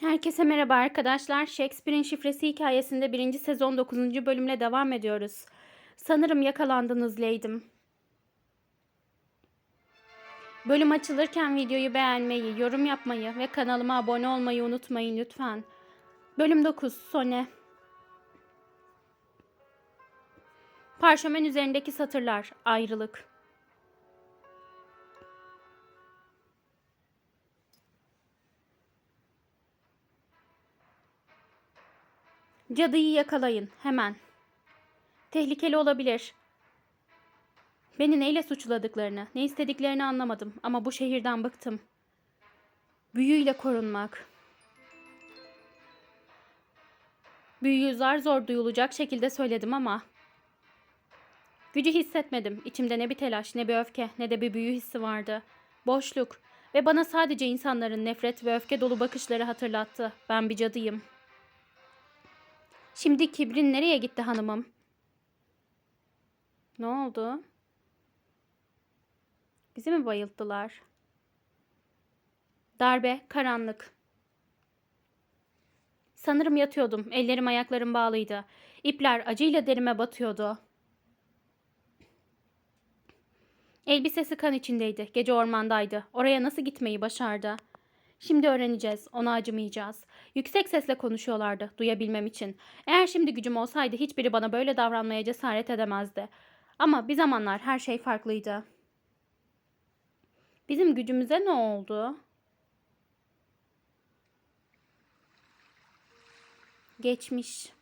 Herkese merhaba arkadaşlar. Shakespeare'in Şifresi hikayesinde birinci sezon 9. bölümle devam ediyoruz. Sanırım yakalandınız Leydim. Bölüm açılırken videoyu beğenmeyi, yorum yapmayı ve kanalıma abone olmayı unutmayın lütfen. Bölüm 9 Sone Parşömen üzerindeki satırlar Ayrılık Cadıyı yakalayın hemen. Tehlikeli olabilir. Beni neyle suçladıklarını, ne istediklerini anlamadım ama bu şehirden bıktım. Büyüyle korunmak. Büyüyü zar zor duyulacak şekilde söyledim ama gücü hissetmedim. İçimde ne bir telaş, ne bir öfke, ne de bir büyü hissi vardı. Boşluk ve bana sadece insanların nefret ve öfke dolu bakışları hatırlattı. Ben bir cadıyım.'' Şimdi kibrin nereye gitti hanımım? Ne oldu? Bizi mi bayılttılar? Darbe, karanlık. Sanırım yatıyordum. Ellerim ayaklarım bağlıydı. İpler acıyla derime batıyordu. Elbisesi kan içindeydi. Gece ormandaydı. Oraya nasıl gitmeyi başardı? Şimdi öğreneceğiz. Ona acımayacağız. Yüksek sesle konuşuyorlardı duyabilmem için. Eğer şimdi gücüm olsaydı hiçbiri bana böyle davranmaya cesaret edemezdi. Ama bir zamanlar her şey farklıydı. Bizim gücümüze ne oldu? Geçmiş.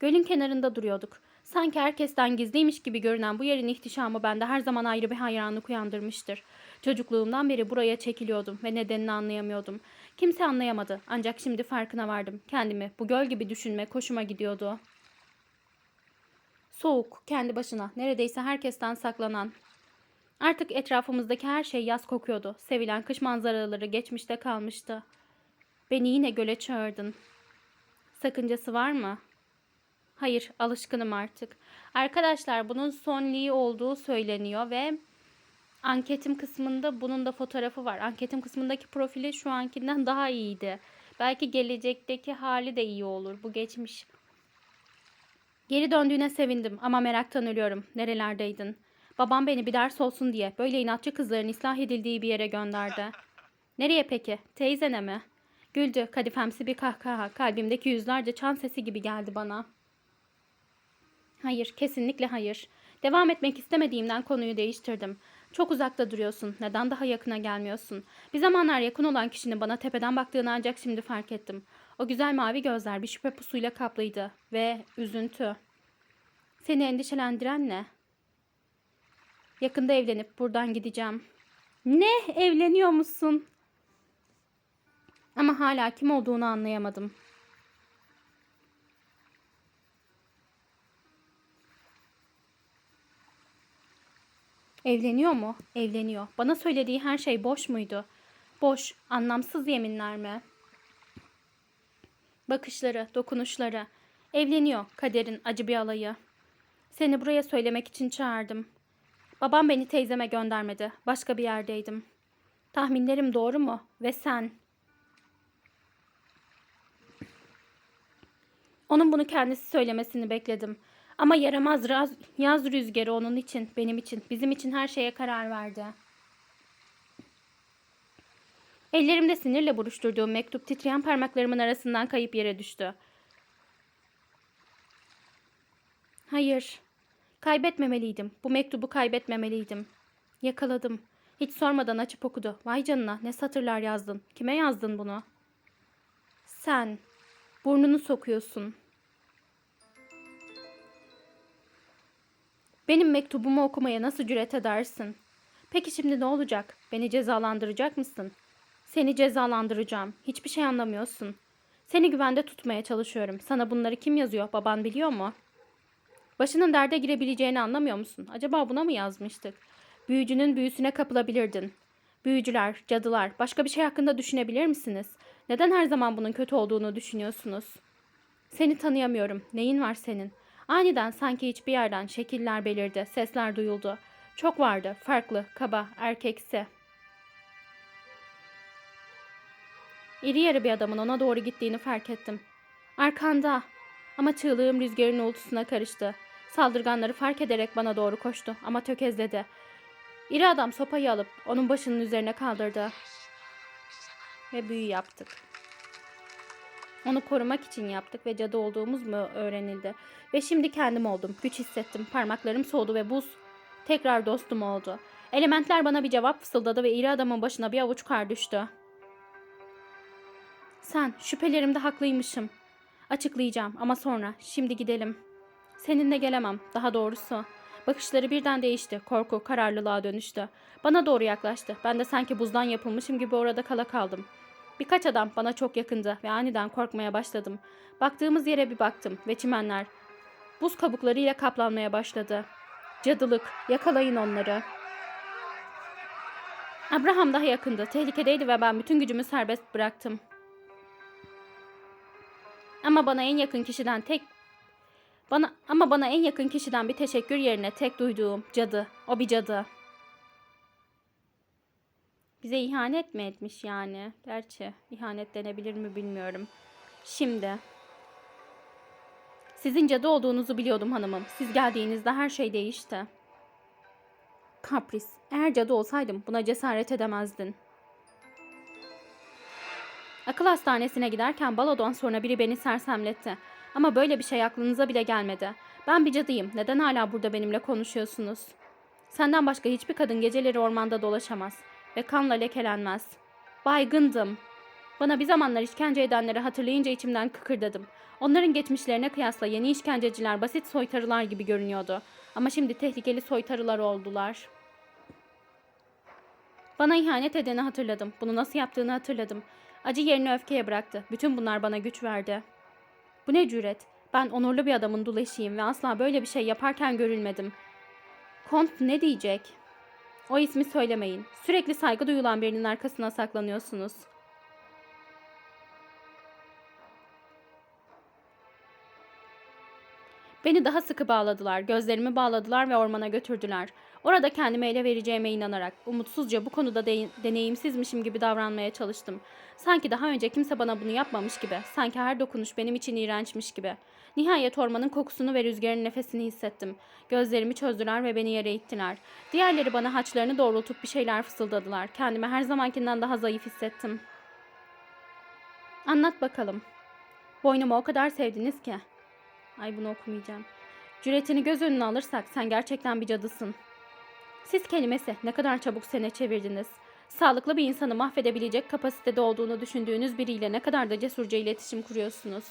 Gölün kenarında duruyorduk. Sanki herkesten gizliymiş gibi görünen bu yerin ihtişamı bende her zaman ayrı bir hayranlık uyandırmıştır. Çocukluğumdan beri buraya çekiliyordum ve nedenini anlayamıyordum. Kimse anlayamadı ancak şimdi farkına vardım. Kendimi bu göl gibi düşünme hoşuma gidiyordu. Soğuk, kendi başına, neredeyse herkesten saklanan. Artık etrafımızdaki her şey yaz kokuyordu. Sevilen kış manzaraları geçmişte kalmıştı. Beni yine göle çağırdın. Sakıncası var mı?'' Hayır, alışkınım artık. Arkadaşlar bunun son Lee olduğu söyleniyor ve anketim kısmında bunun da fotoğrafı var. Anketim kısmındaki profili şu ankinden daha iyiydi. Belki gelecekteki hali de iyi olur. Bu geçmiş. Geri döndüğüne sevindim ama meraktan ölüyorum. Nerelerdeydin? Babam beni bir ders olsun diye böyle inatçı kızların ıslah edildiği bir yere gönderdi. Nereye peki? Teyzene mi? Güldü kadifemsi bir kahkaha. Kalbimdeki yüzlerce çan sesi gibi geldi bana.'' Hayır, kesinlikle hayır. Devam etmek istemediğimden konuyu değiştirdim. Çok uzakta duruyorsun. Neden daha yakına gelmiyorsun? Bir zamanlar yakın olan kişinin bana tepeden baktığını ancak şimdi fark ettim. O güzel mavi gözler bir şüphe pusuyla kaplıydı. Ve üzüntü. Seni endişelendiren ne? Yakında evlenip buradan gideceğim. Ne? Evleniyor musun? Ama hala kim olduğunu anlayamadım. Evleniyor mu? Evleniyor. Bana söylediği her şey boş muydu? Boş, anlamsız yeminler mi? Bakışları, dokunuşları. Evleniyor kaderin acı bir alayı. Seni buraya söylemek için çağırdım. Babam beni teyzeme göndermedi. Başka bir yerdeydim. Tahminlerim doğru mu? Ve sen? Onun bunu kendisi söylemesini bekledim. Ama yaramaz raz, yaz rüzgarı onun için, benim için, bizim için her şeye karar verdi. Ellerimde sinirle buruşturduğum mektup titreyen parmaklarımın arasından kayıp yere düştü. Hayır, kaybetmemeliydim. Bu mektubu kaybetmemeliydim. Yakaladım. Hiç sormadan açıp okudu. Vay canına ne satırlar yazdın. Kime yazdın bunu? Sen. Burnunu sokuyorsun. Benim mektubumu okumaya nasıl cüret edersin? Peki şimdi ne olacak? Beni cezalandıracak mısın? Seni cezalandıracağım. Hiçbir şey anlamıyorsun. Seni güvende tutmaya çalışıyorum. Sana bunları kim yazıyor? Baban biliyor mu? Başının derde girebileceğini anlamıyor musun? Acaba buna mı yazmıştık? Büyücünün büyüsüne kapılabilirdin. Büyücüler, cadılar, başka bir şey hakkında düşünebilir misiniz? Neden her zaman bunun kötü olduğunu düşünüyorsunuz? Seni tanıyamıyorum. Neyin var senin? Aniden sanki hiçbir yerden şekiller belirdi, sesler duyuldu. Çok vardı, farklı, kaba, erkeksi. İri yarı bir adamın ona doğru gittiğini fark ettim. Arkanda. Ama çığlığım rüzgarın uğultusuna karıştı. Saldırganları fark ederek bana doğru koştu ama tökezledi. İri adam sopayı alıp onun başının üzerine kaldırdı. Ve büyü yaptık. Onu korumak için yaptık ve cadı olduğumuz mu öğrenildi. Ve şimdi kendim oldum. Güç hissettim. Parmaklarım soğudu ve buz tekrar dostum oldu. Elementler bana bir cevap fısıldadı ve iri adamın başına bir avuç kar düştü. Sen, şüphelerimde haklıymışım. Açıklayacağım ama sonra. Şimdi gidelim. Seninle gelemem, daha doğrusu. Bakışları birden değişti. Korku kararlılığa dönüştü. Bana doğru yaklaştı. Ben de sanki buzdan yapılmışım gibi orada kala kaldım. Birkaç adam bana çok yakındı ve aniden korkmaya başladım. Baktığımız yere bir baktım ve çimenler buz kabuklarıyla kaplanmaya başladı. Cadılık, yakalayın onları. Abraham daha yakındı. Tehlikedeydi ve ben bütün gücümü serbest bıraktım. Ama bana en yakın kişiden tek bana ama bana en yakın kişiden bir teşekkür yerine tek duyduğum cadı. O bir cadı. Bize ihanet mi etmiş yani? Gerçi ihanet denebilir mi bilmiyorum. Şimdi. Sizin cadı olduğunuzu biliyordum hanımım. Siz geldiğinizde her şey değişti. Kapris. Eğer cadı olsaydım buna cesaret edemezdin. Akıl hastanesine giderken balodan sonra biri beni sersemletti. Ama böyle bir şey aklınıza bile gelmedi. Ben bir cadıyım. Neden hala burada benimle konuşuyorsunuz? Senden başka hiçbir kadın geceleri ormanda dolaşamaz ve kanla lekelenmez. Baygındım. Bana bir zamanlar işkence edenleri hatırlayınca içimden kıkırdadım. Onların geçmişlerine kıyasla yeni işkenceciler basit soytarılar gibi görünüyordu. Ama şimdi tehlikeli soytarılar oldular. Bana ihanet edeni hatırladım. Bunu nasıl yaptığını hatırladım. Acı yerini öfkeye bıraktı. Bütün bunlar bana güç verdi. Bu ne cüret? Ben onurlu bir adamın dul eşiyim ve asla böyle bir şey yaparken görülmedim. Kont ne diyecek? O ismi söylemeyin. Sürekli saygı duyulan birinin arkasına saklanıyorsunuz. Beni daha sıkı bağladılar, gözlerimi bağladılar ve ormana götürdüler. Orada kendimi ele vereceğime inanarak, umutsuzca bu konuda de- deneyimsizmişim gibi davranmaya çalıştım. Sanki daha önce kimse bana bunu yapmamış gibi, sanki her dokunuş benim için iğrençmiş gibi. Nihayet ormanın kokusunu ve rüzgarın nefesini hissettim. Gözlerimi çözdüler ve beni yere ittiler. Diğerleri bana haçlarını doğrultup bir şeyler fısıldadılar. Kendimi her zamankinden daha zayıf hissettim. Anlat bakalım. Boynumu o kadar sevdiniz ki. Ay bunu okumayacağım. Cüretini göz önüne alırsak sen gerçekten bir cadısın. Siz kelimesi ne kadar çabuk sene çevirdiniz. Sağlıklı bir insanı mahvedebilecek kapasitede olduğunu düşündüğünüz biriyle ne kadar da cesurca iletişim kuruyorsunuz.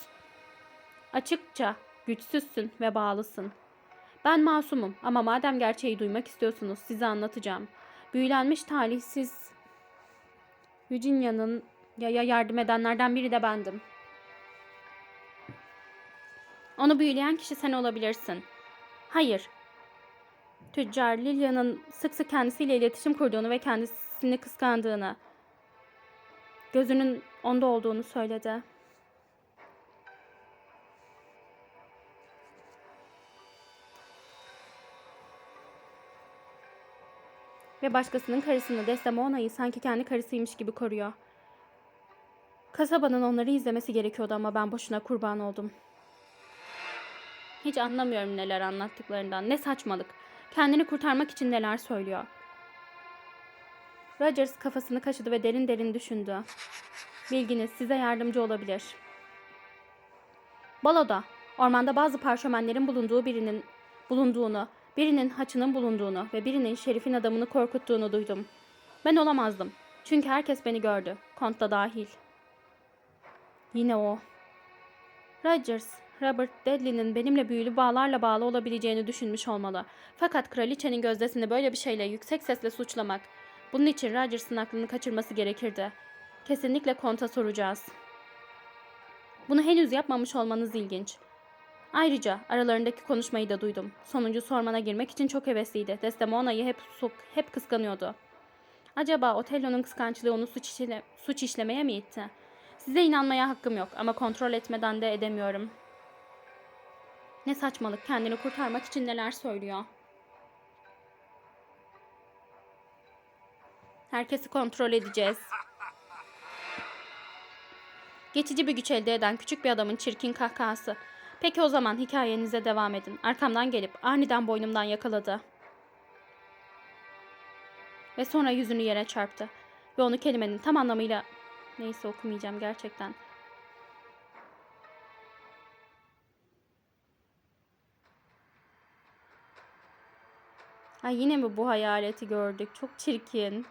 Açıkça güçsüzsün ve bağlısın. Ben masumum ama madem gerçeği duymak istiyorsunuz size anlatacağım. Büyülenmiş talihsiz Virginia'nın yaya yardım edenlerden biri de bendim. Onu büyüleyen kişi sen olabilirsin. Hayır. Tüccar Lilia'nın sık sık kendisiyle iletişim kurduğunu ve kendisini kıskandığını, gözünün onda olduğunu söyledi. Ve başkasının karısını Desdemona'yı sanki kendi karısıymış gibi koruyor. Kasabanın onları izlemesi gerekiyordu ama ben boşuna kurban oldum. Hiç anlamıyorum neler anlattıklarından. Ne saçmalık. Kendini kurtarmak için neler söylüyor. Rogers kafasını kaşıdı ve derin derin düşündü. Bilginiz size yardımcı olabilir. Baloda, ormanda bazı parşömenlerin bulunduğu birinin bulunduğunu, birinin haçının bulunduğunu ve birinin şerifin adamını korkuttuğunu duydum. Ben olamazdım. Çünkü herkes beni gördü. Kont da dahil. Yine o. Rogers, Robert Dudley'nin benimle büyülü bağlarla bağlı olabileceğini düşünmüş olmalı. Fakat kraliçenin gözdesini böyle bir şeyle yüksek sesle suçlamak, bunun için Rogers'ın aklını kaçırması gerekirdi. Kesinlikle konta soracağız. Bunu henüz yapmamış olmanız ilginç. Ayrıca aralarındaki konuşmayı da duydum. Sonuncu sormana girmek için çok hevesliydi. Desdemona'yı hep, hep kıskanıyordu. Acaba Otello'nun kıskançlığı onu suç, işle, suç işlemeye mi itti? Size inanmaya hakkım yok ama kontrol etmeden de edemiyorum. Ne saçmalık kendini kurtarmak için neler söylüyor. Herkesi kontrol edeceğiz. Geçici bir güç elde eden küçük bir adamın çirkin kahkahası. Peki o zaman hikayenize devam edin. Arkamdan gelip aniden boynumdan yakaladı. Ve sonra yüzünü yere çarptı. Ve onu kelimenin tam anlamıyla... Neyse okumayacağım gerçekten. Ay yine mi bu hayaleti gördük? Çok çirkin.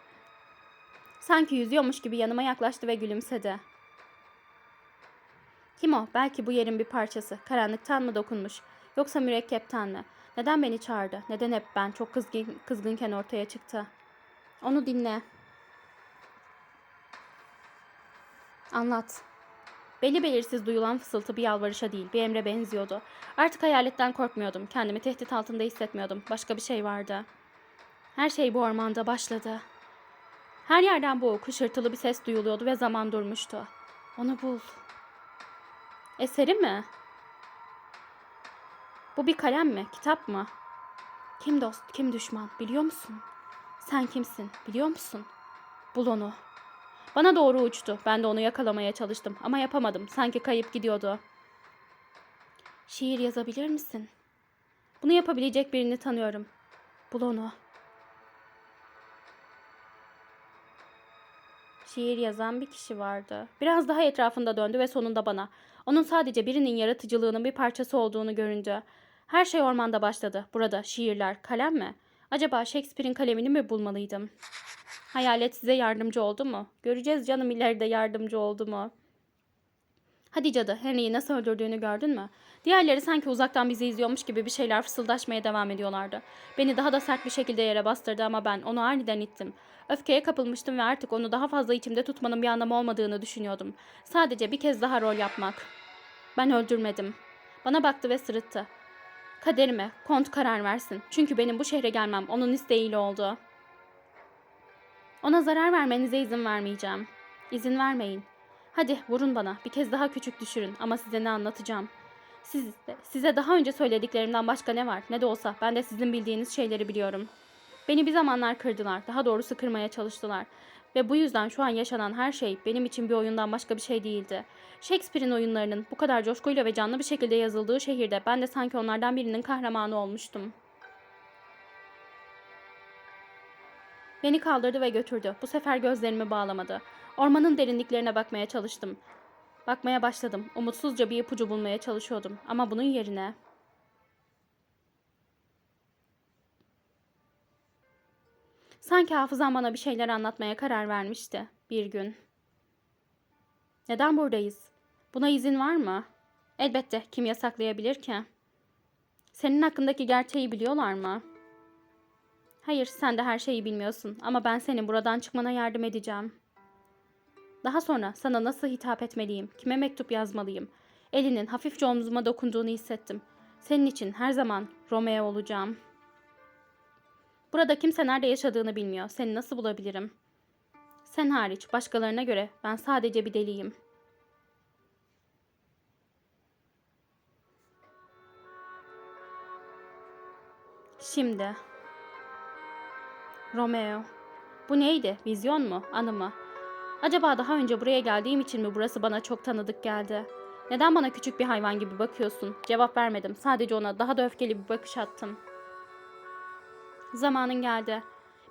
Sanki yüzüyormuş gibi yanıma yaklaştı ve gülümsedi. Kim o? Belki bu yerin bir parçası. Karanlıktan mı dokunmuş? Yoksa mürekkepten mi? Neden beni çağırdı? Neden hep ben çok kızgın, kızgınken ortaya çıktı? Onu dinle. Anlat. Belli belirsiz duyulan fısıltı bir yalvarışa değil, bir emre benziyordu. Artık hayaletten korkmuyordum. Kendimi tehdit altında hissetmiyordum. Başka bir şey vardı. Her şey bu ormanda başladı. Her yerden boğuk, hışırtılı bir ses duyuluyordu ve zaman durmuştu. Onu bul. Eseri mi? Bu bir kalem mi? Kitap mı? Kim dost, kim düşman biliyor musun? Sen kimsin biliyor musun? Bul onu. Bana doğru uçtu. Ben de onu yakalamaya çalıştım ama yapamadım. Sanki kayıp gidiyordu. Şiir yazabilir misin? Bunu yapabilecek birini tanıyorum. Bul onu. Şiir yazan bir kişi vardı. Biraz daha etrafında döndü ve sonunda bana. Onun sadece birinin yaratıcılığının bir parçası olduğunu görünce. Her şey ormanda başladı. Burada şiirler, kalem mi? Acaba Shakespeare'in kalemini mi bulmalıydım? Hayalet size yardımcı oldu mu? Göreceğiz canım ileride yardımcı oldu mu? Hadi cadı, Henry'i nasıl öldürdüğünü gördün mü? Diğerleri sanki uzaktan bizi izliyormuş gibi bir şeyler fısıldaşmaya devam ediyorlardı. Beni daha da sert bir şekilde yere bastırdı ama ben onu aniden ittim. Öfkeye kapılmıştım ve artık onu daha fazla içimde tutmanın bir anlamı olmadığını düşünüyordum. Sadece bir kez daha rol yapmak. Ben öldürmedim. Bana baktı ve sırıttı. Kaderime, kont karar versin. Çünkü benim bu şehre gelmem onun isteğiyle oldu. Ona zarar vermenize izin vermeyeceğim. İzin vermeyin. Hadi vurun bana. Bir kez daha küçük düşürün ama size ne anlatacağım. Siz, size daha önce söylediklerimden başka ne var? Ne de olsa ben de sizin bildiğiniz şeyleri biliyorum. Beni bir zamanlar kırdılar. Daha doğrusu kırmaya çalıştılar. Ve bu yüzden şu an yaşanan her şey benim için bir oyundan başka bir şey değildi. Shakespeare'in oyunlarının bu kadar coşkuyla ve canlı bir şekilde yazıldığı şehirde ben de sanki onlardan birinin kahramanı olmuştum. Beni kaldırdı ve götürdü. Bu sefer gözlerimi bağlamadı. Ormanın derinliklerine bakmaya çalıştım. Bakmaya başladım. Umutsuzca bir ipucu bulmaya çalışıyordum. Ama bunun yerine... Sanki hafızam bana bir şeyler anlatmaya karar vermişti. Bir gün. Neden buradayız? Buna izin var mı? Elbette. Kim yasaklayabilir ki? Senin hakkındaki gerçeği biliyorlar mı? Hayır, sen de her şeyi bilmiyorsun ama ben senin buradan çıkmana yardım edeceğim. Daha sonra sana nasıl hitap etmeliyim, kime mektup yazmalıyım? Elinin hafifçe omzuma dokunduğunu hissettim. Senin için her zaman Romeo olacağım. Burada kimse nerede yaşadığını bilmiyor. Seni nasıl bulabilirim? Sen hariç başkalarına göre ben sadece bir deliyim. Şimdi Romeo. Bu neydi? Vizyon mu? Anı mı? Acaba daha önce buraya geldiğim için mi burası bana çok tanıdık geldi? Neden bana küçük bir hayvan gibi bakıyorsun? Cevap vermedim. Sadece ona daha da öfkeli bir bakış attım. Zamanın geldi.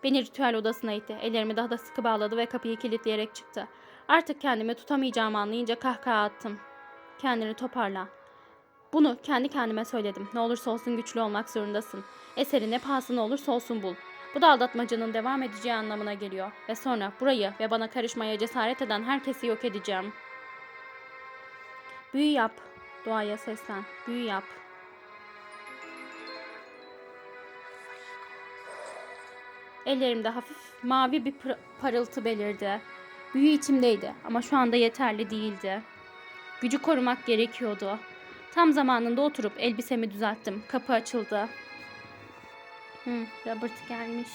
Beni ritüel odasına itti. Ellerimi daha da sıkı bağladı ve kapıyı kilitleyerek çıktı. Artık kendimi tutamayacağımı anlayınca kahkaha attım. Kendini toparla. Bunu kendi kendime söyledim. Ne olursa olsun güçlü olmak zorundasın. Eseri ne pahasına olursa olsun bul. Bu da aldatmacanın devam edeceği anlamına geliyor. Ve sonra burayı ve bana karışmaya cesaret eden herkesi yok edeceğim. Büyü yap. Doğaya seslen. Büyü yap. Ellerimde hafif mavi bir parıltı belirdi. Büyü içimdeydi ama şu anda yeterli değildi. Gücü korumak gerekiyordu. Tam zamanında oturup elbisemi düzelttim. Kapı açıldı. Hı, Robert gelmiş.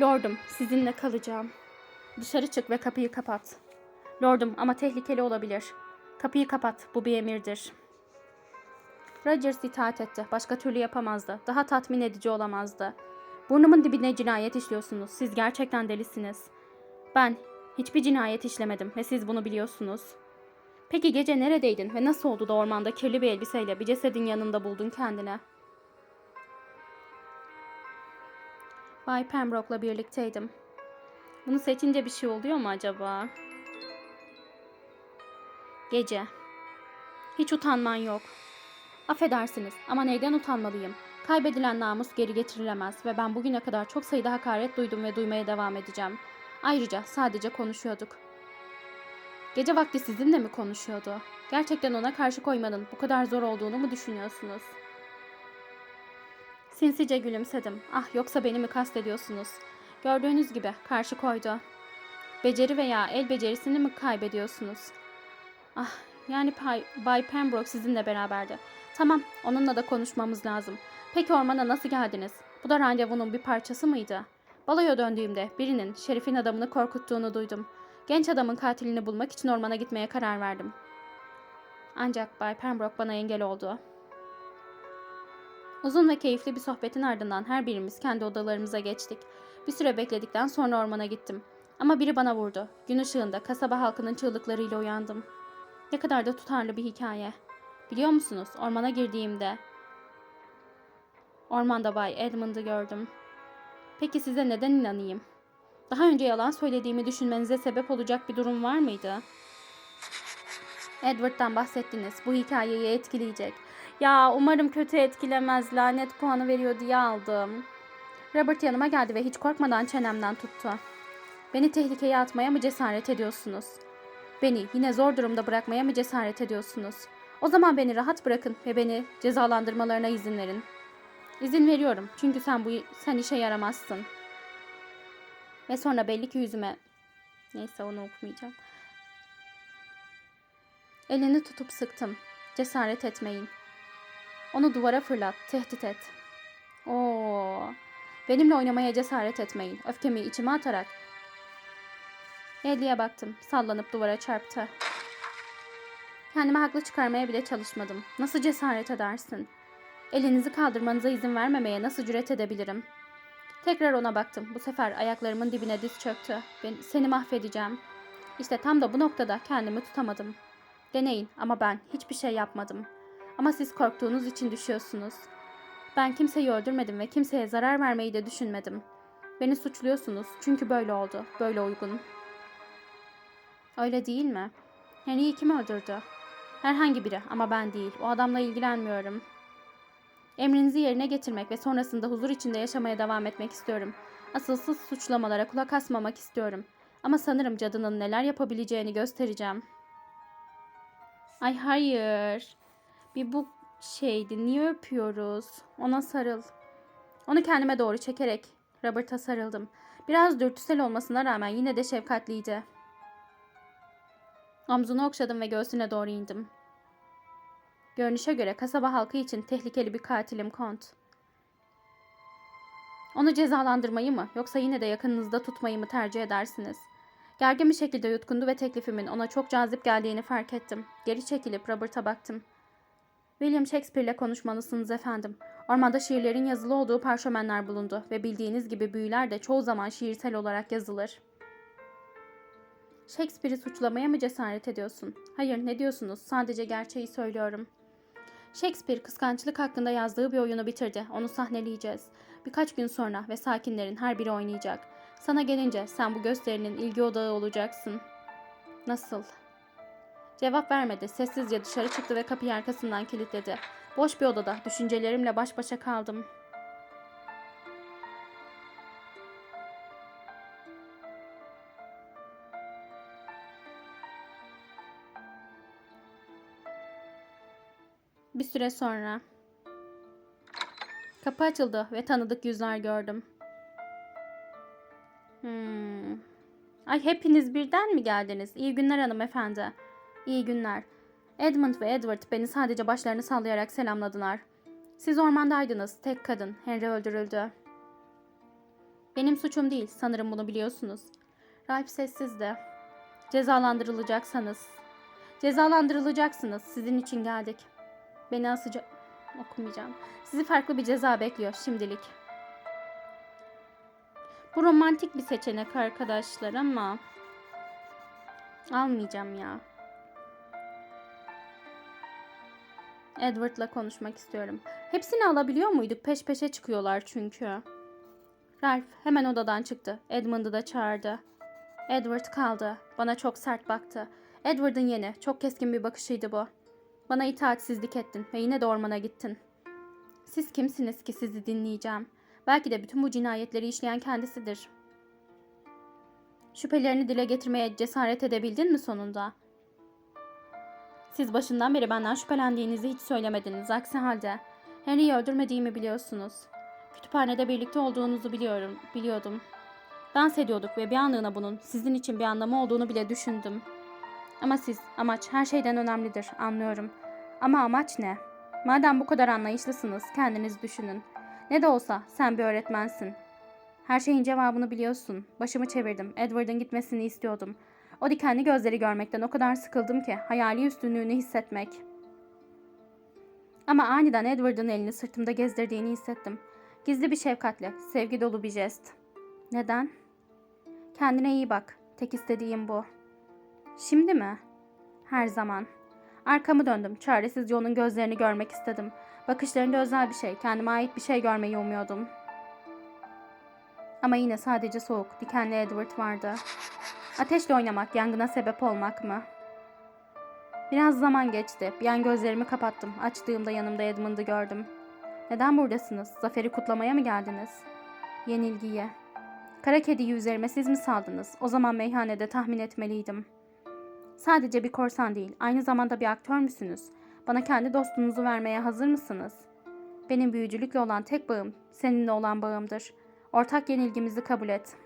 Lordum, sizinle kalacağım. Dışarı çık ve kapıyı kapat. Lordum ama tehlikeli olabilir. Kapıyı kapat, bu bir emirdir. Rogers itaat etti. Başka türlü yapamazdı. Daha tatmin edici olamazdı. Burnumun dibine cinayet işliyorsunuz. Siz gerçekten delisiniz. Ben hiçbir cinayet işlemedim ve siz bunu biliyorsunuz. Peki gece neredeydin ve nasıl oldu da ormanda kirli bir elbiseyle bir cesedin yanında buldun kendini? Bay Pembroke'la birlikteydim. Bunu seçince bir şey oluyor mu acaba? Gece. Hiç utanman yok. Affedersiniz ama neyden utanmalıyım? Kaybedilen namus geri getirilemez ve ben bugüne kadar çok sayıda hakaret duydum ve duymaya devam edeceğim. Ayrıca sadece konuşuyorduk. Gece vakti sizinle mi konuşuyordu? Gerçekten ona karşı koymanın bu kadar zor olduğunu mu düşünüyorsunuz? Sinsice gülümsedim. Ah yoksa beni mi kastediyorsunuz? Gördüğünüz gibi karşı koydu. Beceri veya el becerisini mi kaybediyorsunuz? Ah yani Pay, Bay Pembroke sizinle beraberdi. Tamam onunla da konuşmamız lazım. Peki ormana nasıl geldiniz? Bu da randevunun bir parçası mıydı? Baloya döndüğümde birinin Şerif'in adamını korkuttuğunu duydum. Genç adamın katilini bulmak için ormana gitmeye karar verdim. Ancak Bay Pembroke bana engel oldu. Uzun ve keyifli bir sohbetin ardından her birimiz kendi odalarımıza geçtik. Bir süre bekledikten sonra ormana gittim. Ama biri bana vurdu. Gün ışığında kasaba halkının çığlıklarıyla uyandım. Ne kadar da tutarlı bir hikaye. Biliyor musunuz ormana girdiğimde ormanda Bay Edmund'ı gördüm. Peki size neden inanayım? Daha önce yalan söylediğimi düşünmenize sebep olacak bir durum var mıydı? Edward'dan bahsettiniz. Bu hikayeyi etkileyecek. Ya umarım kötü etkilemez. Lanet puanı veriyor diye aldım. Robert yanıma geldi ve hiç korkmadan çenemden tuttu. Beni tehlikeye atmaya mı cesaret ediyorsunuz? Beni yine zor durumda bırakmaya mı cesaret ediyorsunuz? O zaman beni rahat bırakın ve beni cezalandırmalarına izin verin. İzin veriyorum çünkü sen bu sen işe yaramazsın. Ve sonra belli ki yüzüme neyse onu okumayacağım. Elini tutup sıktım. Cesaret etmeyin. Onu duvara fırlat, tehdit et. Oo. Benimle oynamaya cesaret etmeyin. Öfkemi içime atarak. Elli'ye baktım. Sallanıp duvara çarptı. Kendime haklı çıkarmaya bile çalışmadım. Nasıl cesaret edersin? Elinizi kaldırmanıza izin vermemeye nasıl cüret edebilirim? Tekrar ona baktım. Bu sefer ayaklarımın dibine diz çöktü. Ben seni mahvedeceğim. İşte tam da bu noktada kendimi tutamadım. Deneyin ama ben hiçbir şey yapmadım. Ama siz korktuğunuz için düşüyorsunuz. Ben kimseyi öldürmedim ve kimseye zarar vermeyi de düşünmedim. Beni suçluyorsunuz çünkü böyle oldu, böyle uygun. Öyle değil mi? Henry'i kim öldürdü? Herhangi biri ama ben değil. O adamla ilgilenmiyorum. Emrinizi yerine getirmek ve sonrasında huzur içinde yaşamaya devam etmek istiyorum. Asılsız suçlamalara kulak asmamak istiyorum. Ama sanırım cadının neler yapabileceğini göstereceğim. Ay hayır. Bir bu şeydi. Niye öpüyoruz? Ona sarıl. Onu kendime doğru çekerek Robert'a sarıldım. Biraz dürtüsel olmasına rağmen yine de şefkatliydi. Omzunu okşadım ve göğsüne doğru indim. Görünüşe göre kasaba halkı için tehlikeli bir katilim Kont. Onu cezalandırmayı mı yoksa yine de yakınınızda tutmayı mı tercih edersiniz? Gergin bir şekilde yutkundu ve teklifimin ona çok cazip geldiğini fark ettim. Geri çekilip Robert'a baktım. William Shakespeare'le konuşmalısınız efendim. Ormanda şiirlerin yazılı olduğu parşömenler bulundu ve bildiğiniz gibi büyüler de çoğu zaman şiirsel olarak yazılır. Shakespeare'i suçlamaya mı cesaret ediyorsun? Hayır, ne diyorsunuz? Sadece gerçeği söylüyorum. Shakespeare kıskançlık hakkında yazdığı bir oyunu bitirdi. Onu sahneleyeceğiz. Birkaç gün sonra ve sakinlerin her biri oynayacak. Sana gelince sen bu gösterinin ilgi odağı olacaksın. Nasıl? Cevap vermedi. Sessizce dışarı çıktı ve kapıyı arkasından kilitledi. Boş bir odada düşüncelerimle baş başa kaldım. Bir süre sonra kapı açıldı ve tanıdık yüzler gördüm. Hmm. Ay hepiniz birden mi geldiniz? İyi günler hanımefendi. İyi günler. Edmund ve Edward beni sadece başlarını sallayarak selamladılar. Siz ormandaydınız, tek kadın. Henry öldürüldü. Benim suçum değil, sanırım bunu biliyorsunuz. Ralph sessizdi. Cezalandırılacaksanız. Cezalandırılacaksınız, sizin için geldik. Beni asacak... Okumayacağım. Sizi farklı bir ceza bekliyor şimdilik. Bu romantik bir seçenek arkadaşlar ama... Almayacağım ya. Edward'la konuşmak istiyorum. Hepsini alabiliyor muyduk? Peş peşe çıkıyorlar çünkü. Ralph hemen odadan çıktı. Edmund'u da çağırdı. Edward kaldı. Bana çok sert baktı. Edward'ın yeni, çok keskin bir bakışıydı bu. Bana itaatsizlik ettin ve yine de ormana gittin. Siz kimsiniz ki sizi dinleyeceğim? Belki de bütün bu cinayetleri işleyen kendisidir. Şüphelerini dile getirmeye cesaret edebildin mi sonunda? Siz başından beri benden şüphelendiğinizi hiç söylemediniz. Aksi halde Henry'i öldürmediğimi biliyorsunuz. Kütüphanede birlikte olduğunuzu biliyorum, biliyordum. Dans ediyorduk ve bir anlığına bunun sizin için bir anlamı olduğunu bile düşündüm. Ama siz, amaç her şeyden önemlidir, anlıyorum. Ama amaç ne? Madem bu kadar anlayışlısınız, kendiniz düşünün. Ne de olsa sen bir öğretmensin. Her şeyin cevabını biliyorsun. Başımı çevirdim. Edward'ın gitmesini istiyordum. O dikenli gözleri görmekten o kadar sıkıldım ki hayali üstünlüğünü hissetmek. Ama aniden Edward'ın elini sırtımda gezdirdiğini hissettim. Gizli bir şefkatle, sevgi dolu bir jest. Neden? Kendine iyi bak. Tek istediğim bu. Şimdi mi? Her zaman. Arkamı döndüm. Çaresizce onun gözlerini görmek istedim. Bakışlarında özel bir şey, kendime ait bir şey görmeyi umuyordum. Ama yine sadece soğuk, dikenli Edward vardı. Ateşle oynamak, yangına sebep olmak mı? Biraz zaman geçti. Bir an gözlerimi kapattım. Açtığımda yanımda Edmund'u gördüm. Neden buradasınız? Zaferi kutlamaya mı geldiniz? Yenilgiye. Kara kediyi üzerime siz mi saldınız? O zaman meyhanede tahmin etmeliydim. Sadece bir korsan değil, aynı zamanda bir aktör müsünüz? Bana kendi dostunuzu vermeye hazır mısınız? Benim büyücülükle olan tek bağım, seninle olan bağımdır. Ortak yenilgimizi kabul et.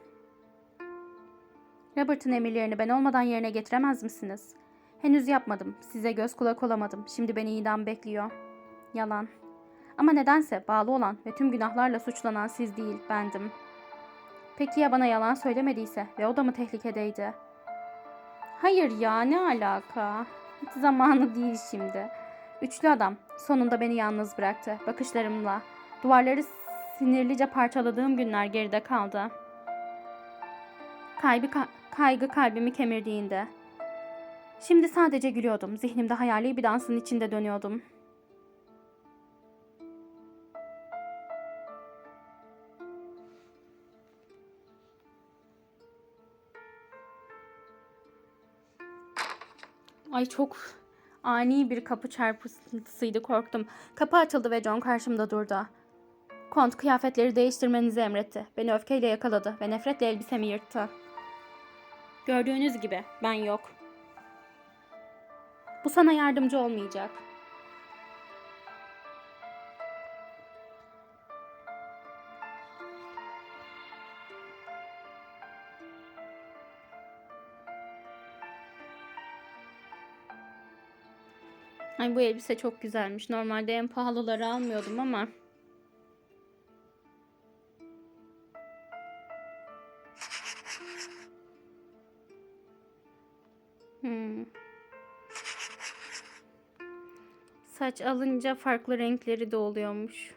Robert'ın emirlerini ben olmadan yerine getiremez misiniz? Henüz yapmadım. Size göz kulak olamadım. Şimdi beni idam bekliyor. Yalan. Ama nedense bağlı olan ve tüm günahlarla suçlanan siz değil, bendim. Peki ya bana yalan söylemediyse ve o da mı tehlikedeydi? Hayır ya ne alaka? Hiç zamanı değil şimdi. Üçlü adam sonunda beni yalnız bıraktı bakışlarımla. Duvarları sinirlice parçaladığım günler geride kaldı. Kaybı ka- kaygı kalbimi kemirdiğinde. Şimdi sadece gülüyordum. Zihnimde hayali bir dansın içinde dönüyordum. Ay çok ani bir kapı çarpıntısıydı korktum. Kapı açıldı ve John karşımda durdu. Kont kıyafetleri değiştirmenizi emretti. Beni öfkeyle yakaladı ve nefretle elbisemi yırttı. Gördüğünüz gibi ben yok. Bu sana yardımcı olmayacak. Ay bu elbise çok güzelmiş. Normalde en pahalıları almıyordum ama. Saç alınca farklı renkleri de oluyormuş.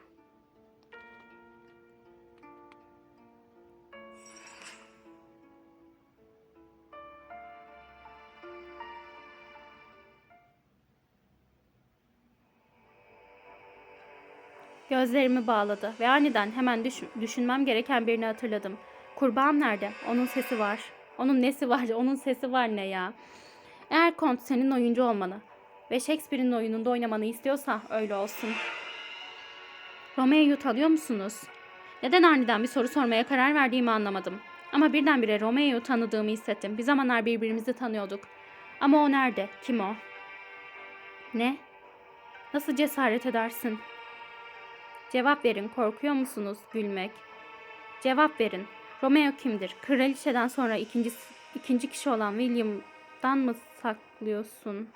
Gözlerimi bağladı ve aniden hemen düş- düşünmem gereken birini hatırladım. Kurbağam nerede? Onun sesi var. Onun nesi var? Onun sesi var ne ya? Eğer Kont senin oyuncu olmanı ve Shakespeare'in oyununda oynamanı istiyorsa öyle olsun. Romeo'yu tanıyor musunuz? Neden aniden bir soru sormaya karar verdiğimi anlamadım. Ama birdenbire Romeo'yu tanıdığımı hissettim. Bir zamanlar birbirimizi tanıyorduk. Ama o nerede? Kim o? Ne? Nasıl cesaret edersin? Cevap verin. Korkuyor musunuz gülmek? Cevap verin. Romeo kimdir? Kraliçeden sonra ikinci, ikinci kişi olan William'dan mı saklıyorsun?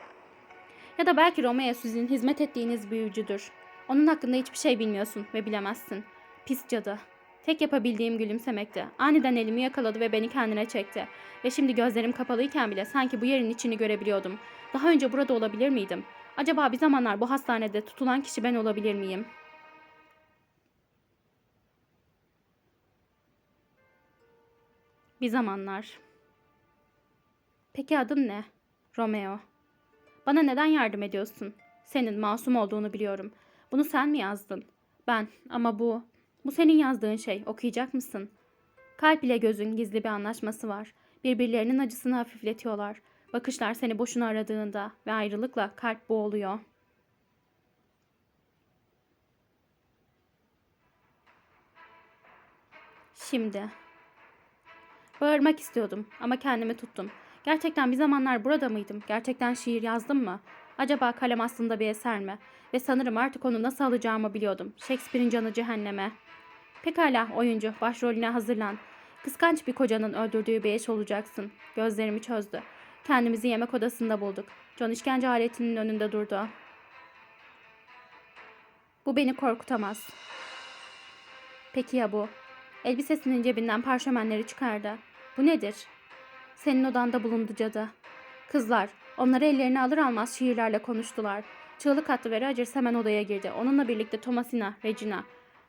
Ya da belki Romeo sizin hizmet ettiğiniz büyücüdür. Onun hakkında hiçbir şey bilmiyorsun ve bilemezsin. Pis cadı. Tek yapabildiğim gülümsemekti. Aniden elimi yakaladı ve beni kendine çekti. Ve şimdi gözlerim kapalıyken bile sanki bu yerin içini görebiliyordum. Daha önce burada olabilir miydim? Acaba bir zamanlar bu hastanede tutulan kişi ben olabilir miyim? Bir zamanlar. Peki adın ne? Romeo. Bana neden yardım ediyorsun? Senin masum olduğunu biliyorum. Bunu sen mi yazdın? Ben ama bu... Bu senin yazdığın şey. Okuyacak mısın? Kalp ile gözün gizli bir anlaşması var. Birbirlerinin acısını hafifletiyorlar. Bakışlar seni boşuna aradığında ve ayrılıkla kalp boğuluyor. Şimdi. Bağırmak istiyordum ama kendimi tuttum. Gerçekten bir zamanlar burada mıydım? Gerçekten şiir yazdım mı? Acaba kalem aslında bir eser mi? Ve sanırım artık onu nasıl alacağımı biliyordum. Shakespeare'in canı cehenneme. Pekala oyuncu başrolüne hazırlan. Kıskanç bir kocanın öldürdüğü bir eş olacaksın. Gözlerimi çözdü. Kendimizi yemek odasında bulduk. John işkence aletinin önünde durdu. Bu beni korkutamaz. Peki ya bu? Elbisesinin cebinden parşömenleri çıkardı. Bu nedir? Senin odanda bulundu cadı. Kızlar, onları ellerine alır almaz şiirlerle konuştular. Çığlık attı ve Rogers hemen odaya girdi. Onunla birlikte Thomasina, Regina,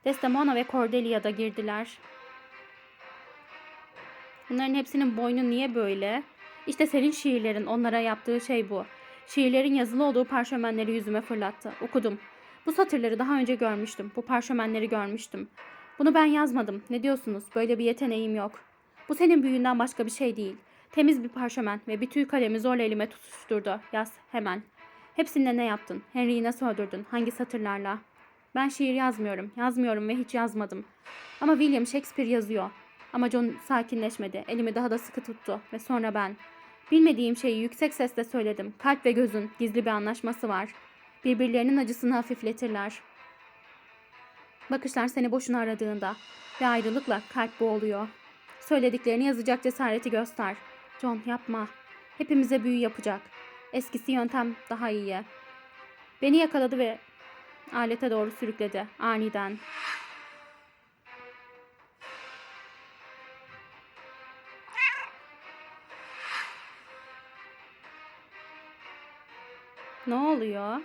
Desdemona ve Cordelia da girdiler. Bunların hepsinin boynu niye böyle? İşte senin şiirlerin onlara yaptığı şey bu. Şiirlerin yazılı olduğu parşömenleri yüzüme fırlattı. Okudum. Bu satırları daha önce görmüştüm. Bu parşömenleri görmüştüm. Bunu ben yazmadım. Ne diyorsunuz? Böyle bir yeteneğim yok. Bu senin büyüğünden başka bir şey değil. Temiz bir parşömen ve bir tüy kalemi zorla elime tutuşturdu. Yaz hemen. Hepsinde ne yaptın? Henry'i nasıl öldürdün? Hangi satırlarla? Ben şiir yazmıyorum. Yazmıyorum ve hiç yazmadım. Ama William Shakespeare yazıyor. Ama John sakinleşmedi. Elimi daha da sıkı tuttu. Ve sonra ben. Bilmediğim şeyi yüksek sesle söyledim. Kalp ve gözün gizli bir anlaşması var. Birbirlerinin acısını hafifletirler. Bakışlar seni boşuna aradığında ve ayrılıkla kalp boğuluyor. Söylediklerini yazacak cesareti göster. John yapma. Hepimize büyü yapacak. Eskisi yöntem daha iyi. Beni yakaladı ve alete doğru sürükledi aniden. Ne oluyor?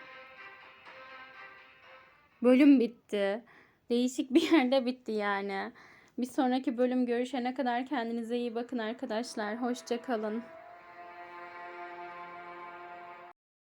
Bölüm bitti. Değişik bir yerde bitti yani. Bir sonraki bölüm görüşene kadar kendinize iyi bakın arkadaşlar. Hoşça kalın.